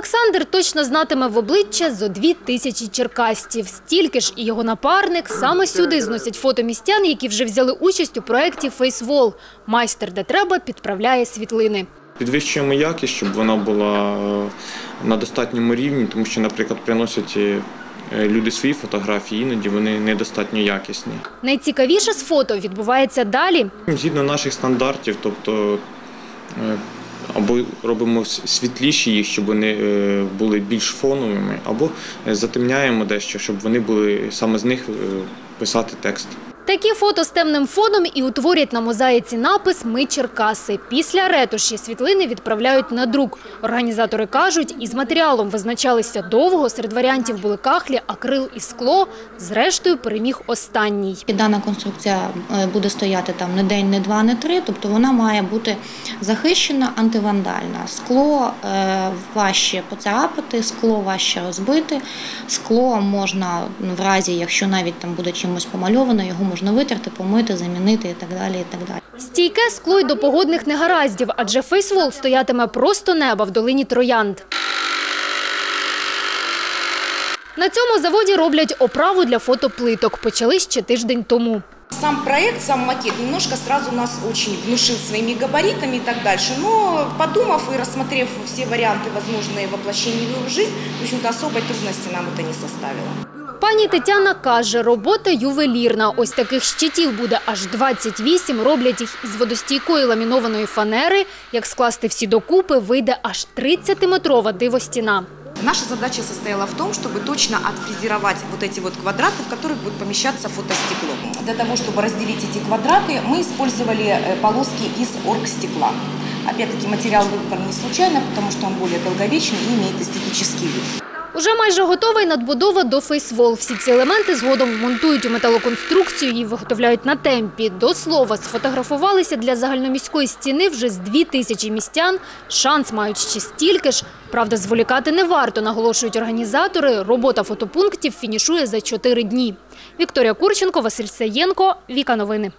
Олександр точно знатиме в обличчя зо дві тисячі черкастів. Стільки ж і його напарник саме сюди зносять фото містян, які вже взяли участь у проєкті «Фейсвол». Майстер, де треба, підправляє світлини. Підвищуємо якість, щоб вона була е, на достатньому рівні, тому що, наприклад, приносять е, люди свої фотографії, іноді вони недостатньо якісні. Найцікавіше з фото відбувається далі. Згідно наших стандартів, тобто або робимо світліші їх, щоб вони е, були більш фоновими, або е, затемняємо дещо, щоб вони були саме з них е, писати текст. Такі фото з темним фоном і утворять на мозаїці напис «Ми Черкаси». Після ретуші світлини відправляють на друк. Організатори кажуть, із матеріалом визначалися довго, серед варіантів були кахлі, акрил і скло. Зрештою переміг останній. Дана конструкція е, буде стояти там не день, не два, не три. Тобто вона має бути захищена, антивандальна. Скло е, важче поцарапати, скло важче розбити. Скло можна в разі, якщо навіть там буде чимось помальовано, його можна витерти, помити, замінити і так далі. І так далі. Стійке скло й до погодних негараздів, адже фейсвол стоятиме просто неба в долині Троянд. На цьому заводі роблять оправу для фотоплиток. Почали ще тиждень тому. Сам проект, сам макет немножко сразу нас очень внушил своими габаритами и так дальше. Но подумав и рассмотрев все варианты возможные воплощения в жизнь, в общем-то особой трудности нам это не составило. Пані Тетяна каже, робота ювелірна. Ось таких щитів буде аж 28. Роблять їх із водостійкої ламінованої фанери. Як скласти всі докупи, вийде аж 30-метрова дивостіна. Наша задача состояла в том, чтобы точно отфрезеровать вот эти вот квадраты, в которых будет помещаться фотостекло. Для того, чтобы разделить эти квадраты, мы использовали э, полоски из оргстекла. Опять-таки материал выбран не случайно, потому что он более долговечный и имеет эстетический вид. Уже майже готова й надбудова до фейсвол. Всі ці елементи згодом вмонтують у металоконструкцію і виготовляють на темпі. До слова, сфотографувалися для загальноміської стіни вже з дві тисячі містян. Шанс мають ще стільки ж. Правда, зволікати не варто, наголошують організатори. Робота фотопунктів фінішує за чотири дні. Вікторія Курченко, Василь Саєнко, Віка Новини.